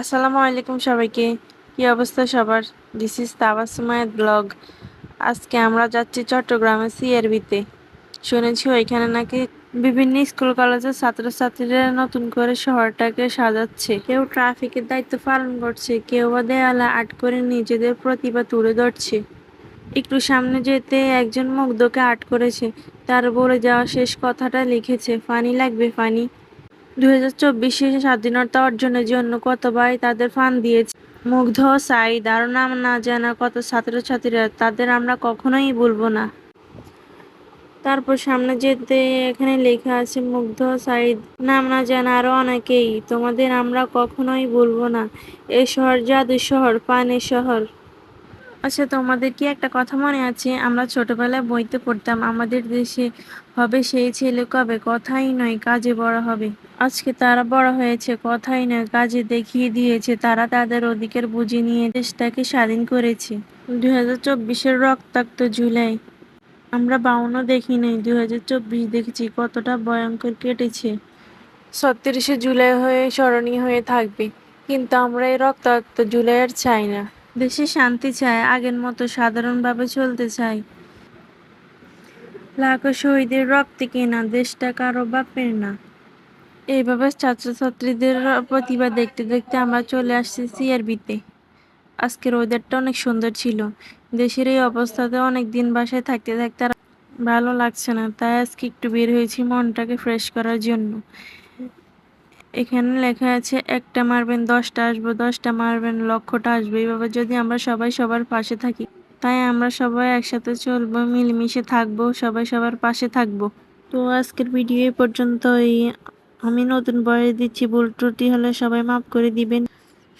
আসসালামু আলাইকুম সবাইকে। কি অবস্থা সবার? দিস ইজ তাবাসুমায়ের ব্লগ আজকে আমরা যাচ্ছি চট্টগ্রামে সিআরবিতে শুনেছি ওইখানে নাকি বিভিন্ন স্কুল, কলেজের ছাত্রছাত্রীরা নতুন করে শহরটাকে সাজাচ্ছে। কেউ ট্রাফিকের দায়িত্ব পালন করছে, কেউ বা দেয়ালে আট করে নিজেদের প্রতিভা তুলে ধরছে। একটু সামনে যেতে একজন মুগ্ধকে আট করেছে। তার বলে যাওয়া শেষ কথাটা লিখেছে, ফানি লাগবে, ফানি। দুই হাজার চব্বিশে স্বাধীনতা অর্জনের জন্য কত ভাই তাদের ফান দিয়েছে? মুগ্ধ সাই ধারণা না জানা কত ছাত্রছাত্রীরা, তাদের আমরা কখনোই ভুলবো না। তারপর সামনে যেতে এখানে লেখা আছে, মুগ্ধ সাইদ নাম না জানা আরও অনেকেই, তোমাদের আমরা কখনোই বলব না। এই শহর জাদু শহর, পানের শহর। আচ্ছা তোমাদের কি একটা কথা মনে আছে? আমরা ছোটবেলায় বইতে পড়তাম, আমাদের দেশে হবে সেই ছেলে কবে? কথাই নয়, কাজে বড় হবে। আজকে তারা বড় হয়েছে, কথাই নয়, কাজে দেখিয়ে দিয়েছে। তারা তাদের অধিকার বুঝে নিয়ে দেশটাকে স্বাধীন করেছে। দু হাজার চব্বিশের রক্তাক্ত জুলাই। আমরা বাউন্ন দেখি নাই, দুই হাজার চব্বিশ দেখেছি, কতটা ভয়ঙ্কর কেটেছে। ছত্রিশে জুলাই হয়ে স্মরণীয় হয়ে থাকবে, কিন্তু আমরা এই রক্তাক্ত জুলাই আর চাই না। দেশে শান্তি চাই আগের মতো সাধারণভাবে চলতে চাই লাখো শহীদের রক্তে কেনা, দেশটা কারও বাপের না। এইভাবে ছাত্রছাত্রীদের প্রতিভা দেখতে দেখতে আমরা চলে আসছি সিআরবিতে। আজকের ওয়েদারটা অনেক সুন্দর ছিল। দেশের এই অবস্থাতে অনেক দিন বাসায় থাকতে থাকতে আর ভালো লাগছে না, তাই আজকে একটু বের হয়েছি মনটাকে ফ্রেশ করার জন্য। এখানে লেখা আছে, একটা মারবেন, দশটা আসব, দশটা মারবেন, লক্ষটা আসবে। এইভাবে যদি আমরা সবাই সবার পাশে থাকি, তাই আমরা সবাই একসাথে চলবো, মিলেমিশে থাকব, সবাই সবার পাশে থাকব। তো আজকের ভিডিও এই আমি নতুন বয়স দিচ্ছি, ভুল ত্রুটি হলে সবাই মাফ করে দিবেন।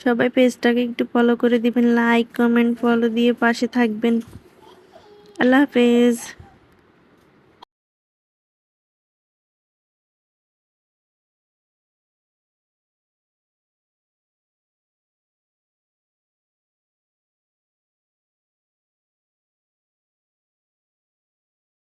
সবাই পেজটাকে একটু ফলো করে দিবেন লাইক কমেন্ট ফলো দিয়ে পাশে থাকবেন। আল্লাহ হাফেজ।